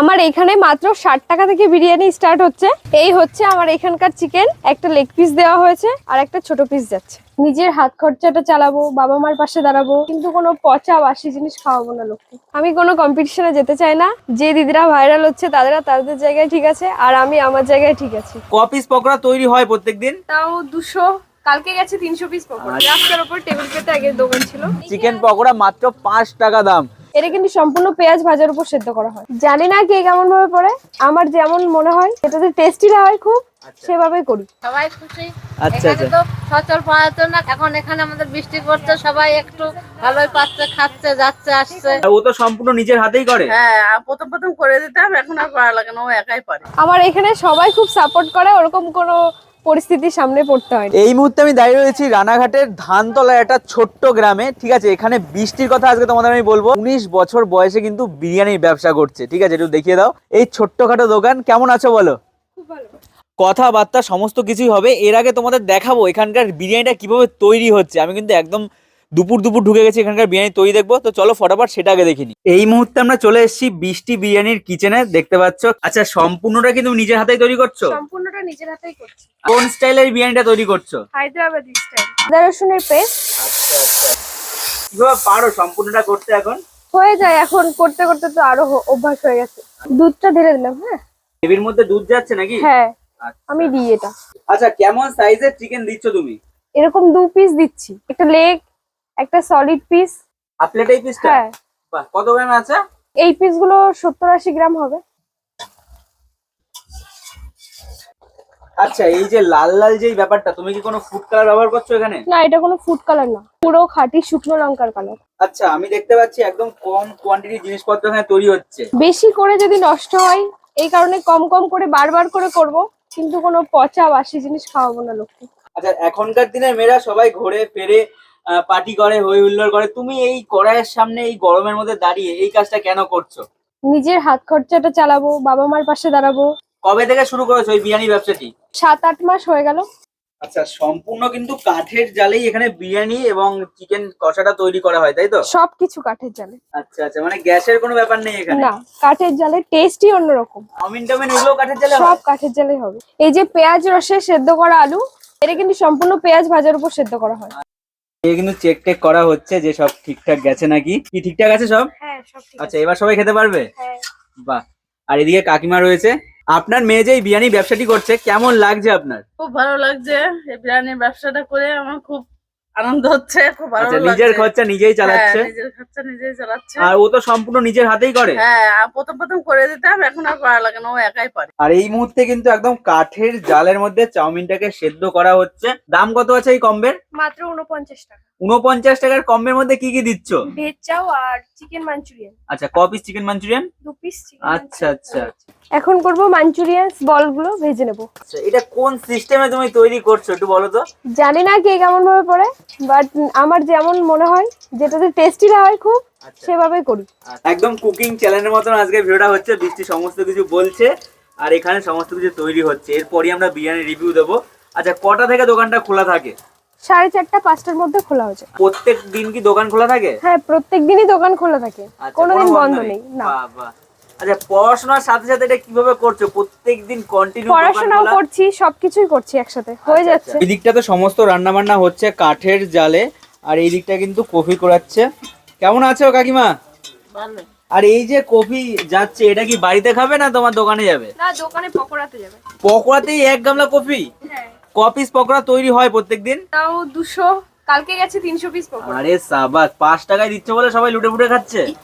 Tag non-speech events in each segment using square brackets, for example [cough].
আমার এখানে মাত্র ষাট টাকা থেকে বিরিয়ানি স্টার্ট হচ্ছে। এই হচ্ছে আমার এখানকার চিকেন একটা লেগ পিস দেওয়া হয়েছে আর একটা ছোট পিস যাচ্ছে। নিজের হাত খরচাটা চালাবো বাবা মার পাশে দাঁড়াবো কিন্তু কোনো পচা বাসি জিনিস খাওয়াবো না লোককে। আমি কোনো কম্পিটিশনে যেতে চাই না। যে দিদিরা ভাইরাল হচ্ছে তাদের তাদের জায়গায় ঠিক আছে আর আমি আমার জায়গায় ঠিক আছি। কপিস পকোড়া তৈরি হয় প্রত্যেকদিন? তাও দুশো। কালকে গেছে তিনশো পিস পকোড়া। রাস্তার ওপর টেবিল পেতে আগে দোকান ছিল। চিকেন পকোড়া মাত্র পাঁচ টাকা দাম। এটা কিন্তু সম্পূর্ণ পেঁয়াজ ভাজার উপর সেদ্ধ করা হয়। জানি না কে কেমন ভাবে পড়ে আমার যেমন মনে হয় এটাতে টেস্টি না হয় খুব সেভাবেই করি। সবাই খুশি? আচ্ছা এখানে আচ্ছা। তো সচল পাওয়া যেত না এখন এখানে আমাদের বৃষ্টি পড়ছে সবাই একটু ভালোই পাচ্ছে খাচ্ছে যাচ্ছে আসছে। ও তো সম্পূর্ণ নিজের হাতেই করে? হ্যাঁ প্রথম প্রথম করে দিতাম এখন আর পারা লাগে না ও একাই পারে। আমার এখানে সবাই খুব সাপোর্ট করে ওরকম কোনো পরিস্থিতির সামনে পড়তে হয়। এই মুহূর্তে আমি দাঁড়িয়ে রয়েছি রানাঘাটের ধানতলার একটা ছোট্ট গ্রামে। ঠিক আছে এখানে বৃষ্টির কথা আজকে তোমাদের আমি বলব। উনিশ বছর বয়সে কিন্তু বিরিয়ানির ব্যবসা করছে। ঠিক আছে একটু দেখিয়ে দাও। এই ছোট্টখাটো দোকান কেমন আছো বলো? কথাবার্তা সমস্ত কিছুই হবে। এর আগে তোমাদের দেখাবো এখানকার বিরিয়ানিটা কীভাবে তৈরি হচ্ছে। আমি কিন্তু একদম দুপুর দুপুর ঢুকে গেছি এখানকার বিরিয়ানি তৈরি দেখব। তো চলো ফটাফট সেটা আগে দেখিনি এই মুহূর্তে আমরা চলে এসেছি বৃষ্টি বিরিয়ানির কিচেনে দেখতে পাচ্ছ? আচ্ছা সম্পূর্ণটা কিন্তু নিজের হাতেই তৈরি করছ? সম্পূর্ণটা নিজের হাতেই করছি। কোন স্টাইলের বিরিয়ানিটা তৈরি করছ? হায়দ্রাবাদি স্টাইল। আদা রসুনের পেস্ট। আচ্ছা আচ্ছা। কীভাবে পারো সম্পূর্ণটা করতে এখন। হয়ে যায় এখন করতে করতে তো আরও অভ্যাস হয়ে গেছে। দুধটা ঢেলে দিলাম হ্যাঁ? গ্রেভির মধ্যে দুধ যাচ্ছে নাকি? হ্যাঁ আচ্ছা। আমি দিই এটা। আচ্ছা কেমন সাইজের চিকেন দিচ্ছ তুমি? এরকম দু পিস দিচ্ছি। একটা লেগ একটা সলিড পিস হাফ প্লেট এই পিসটা হ্যাঁ। বাহ কত গ্রাম আছে? এই পিসগুলো সত্তর আশি গ্রাম হবে। আচ্ছা এই যে লাল লাল যেই ব্যাপারটা তুমি কি কোনো ফুড কালার ব্যবহার করছ এখানে? না এটা কোনো ফুড কালার না। পুরো খাঁটি শুকনো লঙ্কার কালার আচ্ছা আমি দেখতে পাচ্ছি একদম কম কোয়ান্টিটি জিনিসপত্র এখানে তৈরি হচ্ছে। বেশি করে যদি নষ্ট হয় এই কারণে কম কম করে বারবার করে করব কিন্তু কোনো পচা বাসি জিনিস খাওয়াবো না লোককে। আচ্ছা এখনকার দিনের মেয়েরা সবাই ঘোরে ফেরে পার্টি করে হই হুল্লোড় করে। তুমি এই কড়াইয়ের সামনে এই গরমের মধ্যে দাঁড়িয়ে এই কাজটা কেন করছ? নিজের হাত খরচাটা চালাবো বাবা মার পাশে দাঁড়াবো। কবে থেকে শুরু করেছ এই বিরিয়ানি ব্যবসাটি? সাত আট মাস হয়ে গেল। আচ্ছা সম্পূর্ণ কিন্তু কাঠের জালেই এখানে বিরিয়ানি এবং চিকেন কষাটা তৈরি করা হয় তাই তো? সবকিছু কাঠের জালে। আচ্ছা আচ্ছা মানে গ্যাসের কোনো ব্যাপার নেই এখানে? না কাঠের জালে টেস্টই অন্যরকম। চাউমিন টাউমিন এগুলো কাঠের জালে সব কাঠের জালে হবে। এই যে পেঁয়াজ রসে সেদ্ধ করা আলু এটা কিন্তু সম্পূর্ণ পেঁয়াজ ভাজার উপর সেদ্ধ করা হয়। এই কিন্তু চেক টেক করা হচ্ছে যে সব ঠিকঠাক গেছে নাকি? কি ঠিকঠাক আছে সব? হ্যাঁ সব ঠিক আচ্ছা এবার সবাই খেতে পারবে? হ্যাঁ। বাহ। আর এদিকে কাকিমা রয়েছে। আপনার মেয়ে যে এই বিরিয়ানি ব্যবসাটি করছে কেমন লাগছে আপনার? খুব ভালো লাগছে। এই বিরিয়ানির ব্যবসাটা করে আমার খুব আনন্দ হচ্ছে খুব ভালো আচ্ছা লাগছে নিজের খরচা নিজেই চালাচ্ছে? হ্যাঁ, নিজের খরচা নিজেই চালাচ্ছে। আর ও তো সম্পূর্ণ নিজের হাতেই করে? হ্যাঁ প্রথম প্রথম করে দিতাম এখন আর পারা লাগে না ও একাই পারে। আর এই মুহূর্তে কিন্তু একদম কাঠের জালের মধ্যে চাউমিনটাকে সেদ্ধ করা হচ্ছে। দাম কত আছে এই কম্বের? মাত্র উনপঞ্চাশ টাকা। উনপঞ্চাশ টাকার কম্বের মধ্যে কি কি দিচ্ছ? ভেজ চাও আর চিকেন মাঞ্চুরিয়ান। আচ্ছা ক পিস চিকেন মাঞ্চুরিয়ান? দু পিস আচ্ছা আচ্ছা। এখন করব মাঞ্চুরিয়ান বলগুলো ভেজে নেব। আচ্ছা এটা কোন সিস্টেমে তুমি তৈরি করছ একটু বলো তো? জানি না কে কেমন ভাবে পড়ে। বাট আমার যেমন মনে হয় যেটাতে টেস্টি হয় খুব আচ্ছা। সেভাবেই করি। একদম কুকিং চ্যানেলের মতন আজকে ভিডিওটা হচ্ছে বৃষ্টি সমস্ত কিছু বলছে আর এখানে সমস্ত কিছু তৈরি হচ্ছে। এরপরই আমরা বিরিয়ানি রিভিউ দেবো। আচ্ছা কটা থেকে দোকানটা খোলা থাকে? সাড়ে চারটা পাঁচটার মধ্যে খোলা হয়েছে প্রত্যেক দিন কি দোকান খোলা থাকে? হ্যাঁ প্রত্যেক দিনই দোকান খোলা থাকে। আচ্ছা, কোনোদিন বন্ধ নেই। না। আচ্ছা পড়াশোনার সাথে সাথে এটা কীভাবে করছ? প্রত্যেক দিন কন্টিনিউ পড়াশোনাও করছি সবকিছুই করছি একসাথে হয়ে আচ্ছা, যাচ্ছে। এই দিকটা তো সমস্ত রান্না বান্না হচ্ছে কাঠের জালে আর এই দিকটা কিন্তু কফি করাচ্ছে। কেমন আছো কাকিমা? ভালো। আর এই যে কফি যাচ্ছে এটা কি বাড়িতে খাবে না তোমার দোকানে যাবে? না দোকানে পকোড়াতে যাবে। পকোড়াতেই এক গামলা কফি? হ্যাঁ। কপিস পকোড়া তৈরি হয় প্রত্যেকদিন? তাও দুশো কালকে গেছে তিনশো পিস পকোড়া। আরে সাবাস পাঁচ টাকায় দিচ্ছে বলে সবাই লুটে ফুটে খাচ্ছে? [laughs]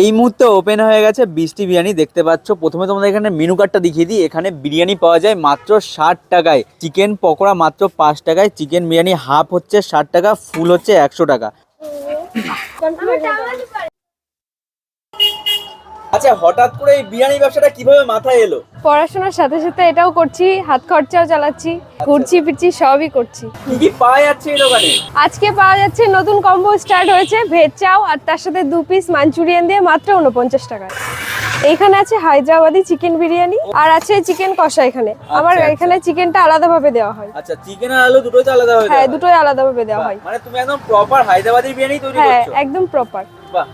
এই মুহূর্তে ওপেন হয়ে গেছে বৃষ্টি বিরিয়ানি, দেখতে পাচ্ছ। প্রথমে তোমাদের এখানে মেনু কার্ডটা দেখিয়ে দিই। এখানে বিরিয়ানি পাওয়া যায় মাত্র ষাট টাকায়। চিকেন পকোড়া মাত্র পাঁচ টাকায়। চিকেন বিরিয়ানি হাফ হচ্ছে ষাট টাকা ফুল হচ্ছে একশো টাকা। আচ্ছা হঠাৎ করে এই বিরিয়ানি ব্যবসাটা কীভাবে মাথায় এলো? পড়াশোনার সাথে সাথে এটাও করছি হাত খরচাও চালাচ্ছি ঘুরছি ফিরছি সবই করছি। কি কি পাওয়া যাচ্ছে এই দোকানে? আজকে পাওয়া যাচ্ছে নতুন কম্বো স্টার্ট হয়েছে ভেজ চাও আর তার সাথে দু পিস মাঞ্চুরিয়ান দিয়ে মাত্র উনপঞ্চাশ টাকায়। এখানে আছে হায়দ্রাবাদি চিকেন বিরিয়ানি আর আছে চিকেন কষা এখানে। আমার আচ্ছা। এখানে চিকেনটা আলাদাভাবে দেওয়া হয়। আচ্ছা চিকেন আর আলু দুটোই তো আলাদা হয়ে হ্যাঁ। দুটোই আলাদাভাবে দেওয়া হয়। মানে তুমি একদম প্রপার হায়দ্রাবাদি বিরিয়ানি তৈরি হ্যাঁ একদম প্রপার বাহ।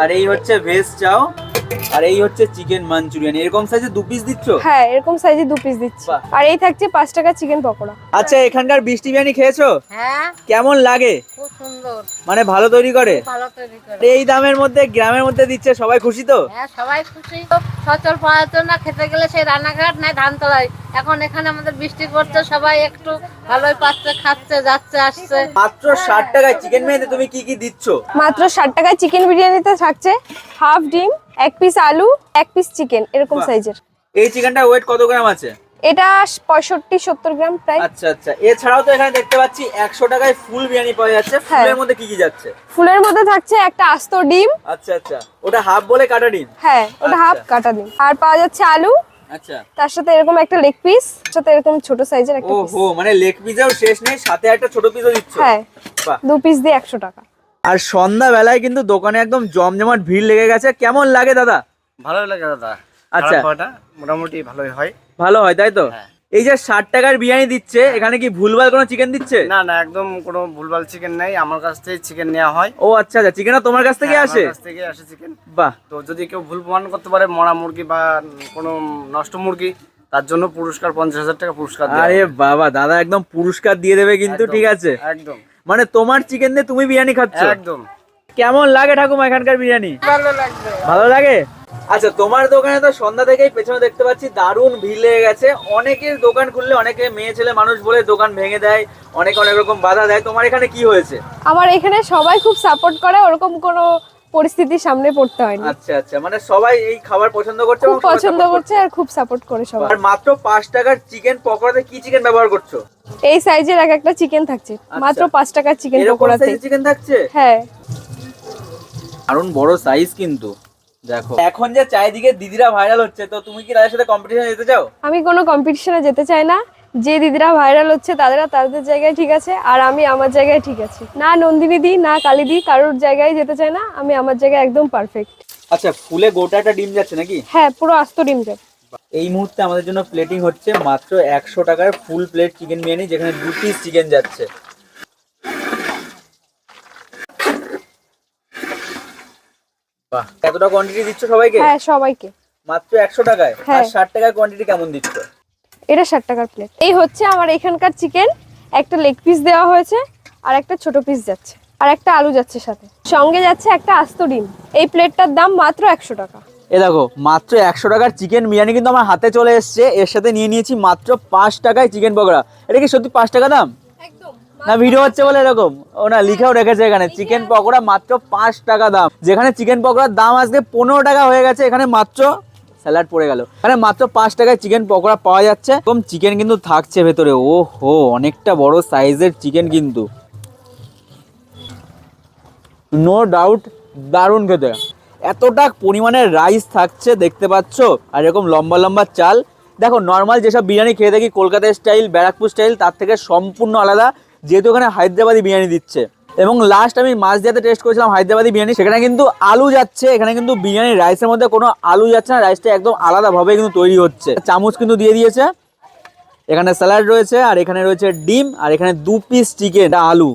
আর এই হচ্ছে ভেজ চাও। আর এই হচ্ছে চিকেন মাঞ্চুরিয়ান এরকম সাইজে দু পিস দিচ্ছ? হ্যাঁ এরকম সাইজে দু পিস দিচ্ছি। বাহ। আর এই থাকছে পাঁচ টাকা চিকেন পকোড়া। আচ্ছা এখানকার বৃষ্টি বিরিয়ানি খেয়েছো? হ্যাঁ। কেমন লাগে? খুব সুন্দর। মানে ভালো তৈরি করে? ভালো তৈরি করে। এই দামের মধ্যে গ্রামের মধ্যে দিচ্ছে সবাই খুশি তো? হ্যাঁ সবাই খুশি সচল পাওয়া যেত না খেতে গেলে সেই রানাঘাট নাই ধানতলায়। এখন এখানে আমাদের বৃষ্টি করছে সবাই একটু ভালোই পাচ্ছে খাচ্ছে যাচ্ছে আসছে। মাত্র ষাট টাকায় চিকেন মেয়েতে তুমি কি কি দিচ্ছ? মাত্র ষাট টাকায় চিকেন বিরিয়ানিতে থাকছে হাফ ডিম এক পিস আলু এক পিস চিকেন এরকম সাইজের এই চিকেনটা ওয়েট কত গ্রাম আছে? এটা পঁয়ষট্টি সত্তর গ্রাম প্রায়। আচ্ছা আচ্ছা। এছাড়াও তো এখানে দেখতে পাচ্ছি একশো টাকায় ফুল বিরিয়ানি পাওয়া যাচ্ছে। হ্যাঁ। ফুলের মধ্যে কি কি যাচ্ছে? ফুলের মধ্যে থাকছে একটা আস্ত ডিম। আচ্ছা আচ্ছা। ওটা হাফ বলে কাটা ডিম? হ্যাঁ ওটা হাফ আচ্ছা। কাটা ডিম। আর পাওয়া যাচ্ছে আলু। আচ্ছা। তার সাথে এরকম একটা লেগ পিস সাথে এরকম ছোট সাইজের একটা ও পিস হো মানে লেগ পিজাও শেষ নেই সাথে একটা ছোট পিসও দিচ্ছ? হ্যাঁ। দু পিস দিয়ে একশো টাকা। আর সন্ধ্যা বেলায় কিন্তু দোকানে একদম জমজমাট ভিড় লেগে গেছে। কেমন লাগে দাদা? ভালো লাগে দাদা। আচ্ছা। মোটামুটি ভালোই হয়। ভালো হয় তাই তো? হ্যাঁ। এই যে ষাট টাকার বিরিয়ানি দিচ্ছে এখানে কি ভুলভাল কোনো চিকেন দিচ্ছে? না না একদম কোনো ভুলভাল চিকেন নেই। আমার কাছ থেকে চিকেন নেওয়া হয়। ও আচ্ছা আচ্ছা চিকেনও তোমার কাছ থেকে হ্যাঁ, আসে? কাছ থেকে আসে চিকেন বাহ। তো যদি কেউ ভুল প্রমাণ করতে পারে মরা মুরগি বা কোনো নষ্ট মুরগি তার জন্য পুরস্কার পঞ্চাশ হাজার টাকা পুরস্কার আরে। বাবা দাদা একদম পুরস্কার দিয়ে দেবে কিন্তু ঠিক আছে? একদম। মানে তোমার চিকেন দিয়ে তুমি বিরিয়ানি খাচ্ছ? একদম। কেমন লাগে ঠাকুমা এখানকার বিরিয়ানি? ভালো লাগে? আচ্ছা তোমার দোকানে তো সন্ধ্যা থেকেই পেছনে দেখতে পাচ্ছি দারুণ ভিড় লেগে গেছে। অনেকের দোকান খুললে অনেকে মেয়ে ছেলে মানুষ বলে দোকান ভেঙে দেয় অনেকে অনেক রকম বাধা দেয়। তোমার এখানে কি হয়েছে? আমার এখানে সবাই খুব সাপোর্ট করে ওরকম কোনো পরিস্থিতির সামনে পড়তে হয়নি। আচ্ছা আচ্ছা। মানে সবাই এই খাবার পছন্দ করছে খুব পছন্দ করছে আর খুব সাপোর্ট করে সবাই। আর মাত্র পাঁচ টাকার চিকেন পকোড়াতে কি চিকেন ব্যবহার করছ? এই সাইজের এক একটা চিকেন থাকছে। মাত্র পাঁচ টাকার চিকেন আচ্ছা। পকোড়াতে। চিকেন থাকছে? হ্যাঁ। দারুণ বড় সাইজ কিন্তু। দেখো। এখন যে চারিদিকে দিদিরা ভাইরাল হচ্ছে তো তুমি কি তাদের সাথে কম্পিটিশনে যেতে চাও? আমি কোনো কম্পিটিশনে যেতে চাই না। যে দিদিরা ভাইরাল হচ্ছে তাদেরা তাদের জায়গায় ঠিক আছে আর আমি আমার জায়গায় ঠিক আছি। না নন্দিনী দি না কালী দি কারোর জায়গায় যেতে চাই না আমি আমার জায়গায় একদম পারফেক্ট আচ্ছা ফুলে গোটা একটা ডিম যাচ্ছে নাকি? হ্যাঁ পুরো আস্ত ডিম যাবে এই মুহূর্তে আমাদের জন্য প্লেটিং হচ্ছে মাত্র একশো টাকার ফুল প্লেট চিকেন বিরিয়ানি যেখানে দু পিস চিকেন যাচ্ছে। বাহ এতটা কোয়ান্টিটি দিচ্ছ সবাইকে? হ্যাঁ সবাইকে। মাত্র একশো টাকায়? আর হ্যাঁ। ষাট টাকার কোয়ান্টিটি কেমন দিচ্ছ? এটা ষাট টাকার প্লেট এই হচ্ছে আমার এখানকার চিকেন একটা লেগ পিস দেওয়া হয়েছে আর একটা ছোট পিস যাচ্ছে আর একটা আলু যাচ্ছে সাথে। সঙ্গে যাচ্ছে একটা আস্ত ডিম। এই প্লেটটার দাম মাত্র একশো টাকা। এ দেখো মাত্র একশো টাকার চিকেন বিরিয়ানি কিন্তু আমার হাতে চলে এসছে। এর সাথে নিয়ে নিয়েছি মাত্র পাঁচ টাকায় চিকেন পকোড়া। এটা কি সত্যি পাঁচ টাকা দাম? না ভিডিও হচ্ছে বলে এরকম। ও না লিখেও রেখেছে এখানে। চিকেন পকোড়া মাত্র পাঁচ টাকা দাম। যেখানে চিকেন পকোড়ার দাম আজকে পনেরো টাকা হয়ে গেছে এখানে মাত্র স্যালাড পড়ে গেল। মানে মাত্র পাঁচ টাকায় চিকেন পকোড়া পাওয়া যাচ্ছে। এবং চিকেন কিন্তু থাকছে ভেতরে। ও হো অনেকটা বড় সাইজের চিকেন কিন্তু। নো ডাউট দারুণ খেতে। এতটা পরিমাণে রাইস থাকছে, দেখতে পাচ্ছ? আর এরকম লম্বা লম্বা চাল। দেখো নর্মাল যেসব বিরিয়ানি খেয়ে থাকি, কলকাতা স্টাইল ব্যারাকপুর স্টাইল তার থেকে সম্পূর্ণ আলাদা। যেহেতু এখানে হায়দ্রাবাদি বিরিয়ানি দিচ্ছে। এবং লাস্ট আমি মাছ দিয়াতে টেস্ট করেছিলাম হায়দ্রাবাদি বিরিয়ানি, সেখানে কিন্তু আলু যাচ্ছে, এখানে কিন্তু বিরিয়ানি রাইসের মধ্যে কোনো আলু যাচ্ছে না রাইসটা একদম আলাদাভাবে কিন্তু তৈরি হচ্ছে। চামচ কিন্তু দিয়ে দিয়েছে। এখানে স্যালাড রয়েছে, আর এখানে রয়েছে ডিম, আর এখানে দু পিস চিকেন আলু।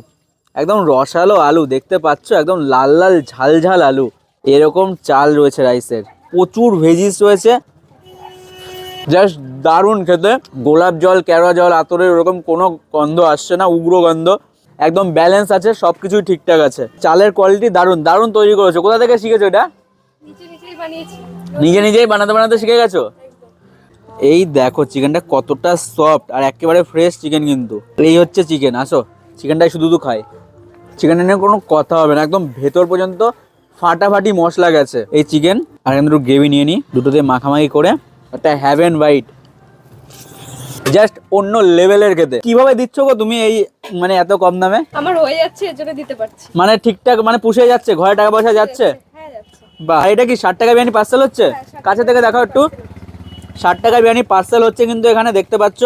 একদম রসালো আলু, দেখতে পাচ্ছ? একদম লাল লাল, ঝাল ঝাল আলু। এরকম চাল রয়েছে রাইসের প্রচুর ভেজিস রয়েছে। জাস্ট দারুণ খেতে। গোলাপ জল, কেওড়া জল আতরের ওরকম কোনো গন্ধ আসছে না, উগ্র গন্ধ। একদম ব্যালেন্স আছে সব কিছুই ঠিকঠাক আছে। চালের কোয়ালিটি দারুণ দারুণ তৈরি করেছ। কোথা থেকে শিখেছো এটা? নিজে নিজেই বানাতে বানাতে শিখে গেছো? এই দেখো চিকেনটা কতটা সফট আর একেবারে ফ্রেশ চিকেন কিন্তু। এই হচ্ছে চিকেন আসো। চিকেনটাই শুধু শুধু খাই। চিকেনের নিয়ে কোনো কথা হবে না একদম ভেতর পর্যন্ত ফাটাফাটি মশলা গেছে। এই চিকেন আর এখানে দুটো গ্রেভি নিয়ে নিই দুটোতে মাখামাখি করে একটা হ্যাভ হ্যাভেন বাইট জাস্ট অন্য লেভেলের খেতে। কীভাবে দিচ্ছ গো তুমি এই মানে এত কম দামে? আমার হয়ে যাচ্ছে এর জন্য দিতে পারছি। মানে ঠিকঠাক মানে পুষে যাচ্ছে ঘরে টাকা পয়সা যাচ্ছে? হ্যাঁ যাচ্ছে। বা এটা কি ষাট টাকা বিরিয়ানি পার্সেল হচ্ছে? কাছে থেকে দেখাও একটু। ষাট টাকা বিরিয়ানি পার্সেল হচ্ছে কিন্তু এখানে দেখতে পাচ্ছ।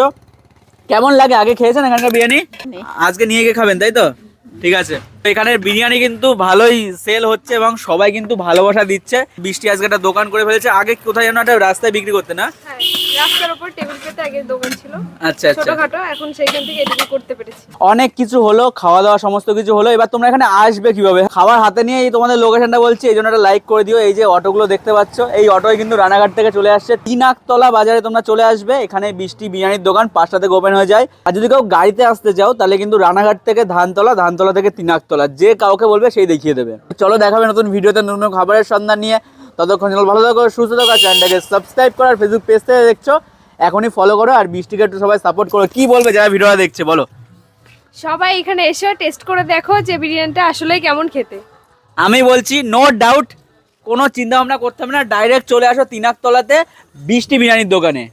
কেমন লাগে? আগে খেয়েছেন এখানকার বিরিয়ানি? আজকে নিয়ে গিয়ে খাবেন তাই তো? ঠিক আছে। এখানের বিরিয়ানি কিন্তু ভালোই সেল হচ্ছে এবং সবাই কিন্তু ভালোবাসা দিচ্ছে। বৃষ্টি আজকে একটা দোকান করে ফেলেছে। আগে কোথায় যেন একটা রাস্তায় বিক্রি করতে না? রাস্তার উপর টেবিল পেতে আগে দোকান ছিল। আচ্ছা আচ্ছা। ছোটখাটো এখন সেইখান থেকে এদিকে করতে পেরেছি। অনেক কিছু হলো খাওয়া দাওয়া সমস্ত কিছু হলো। এবার তোমরা এখানে আসবে কীভাবে? খাবার হাতে নিয়ে এই তোমাদের লোকেশনটা বলছি এই জন্য একটা লাইক করে দিও। এই যে অটোগুলো দেখতে পাচ্ছ এই অটোয় কিন্তু রানাঘাট থেকে চলে আসছে। তিনাকতলা বাজারে তোমরা চলে আসবে। এখানে বৃষ্টি বিরিয়ানির দোকান পাঁচটা থেকে ওপেন হয়ে যায়। আর যদি কেউ গাড়িতে আসতে চাও তাহলে কিন্তু রানাঘাট থেকে ধানতলা ধানতলা থেকে তিনাকতলা যে কাউকে বলবে সেই দেখিয়ে দেবে। চলো দেখাবে নতুন ভিডিওতে নতুন খাবারের সন্ধান নিয়ে। ততক্ষণ চলো ভালো থাকো সুস্থ থাকো চ্যানেলটাকে সাবস্ক্রাইব করো আর ফেসবুক পেজ থেকে দেখছ। এখনই ফলো করো আর বৃষ্টিকে একটু সবাই সাপোর্ট করো। কি বলবে যারা ভিডিওটা দেখছে বলো। সবাই এখানে এসে টেস্ট করে দেখো যে বিরিয়ানিটা আসলে কেমন খেতে। আমি বলছি নো ডাউট কোনো চিন্তা ভাবনা করতে হবে না। ডাইরেক্ট চলে আসো তিনাকতলাতে বৃষ্টি বিরিয়ানির দোকানে।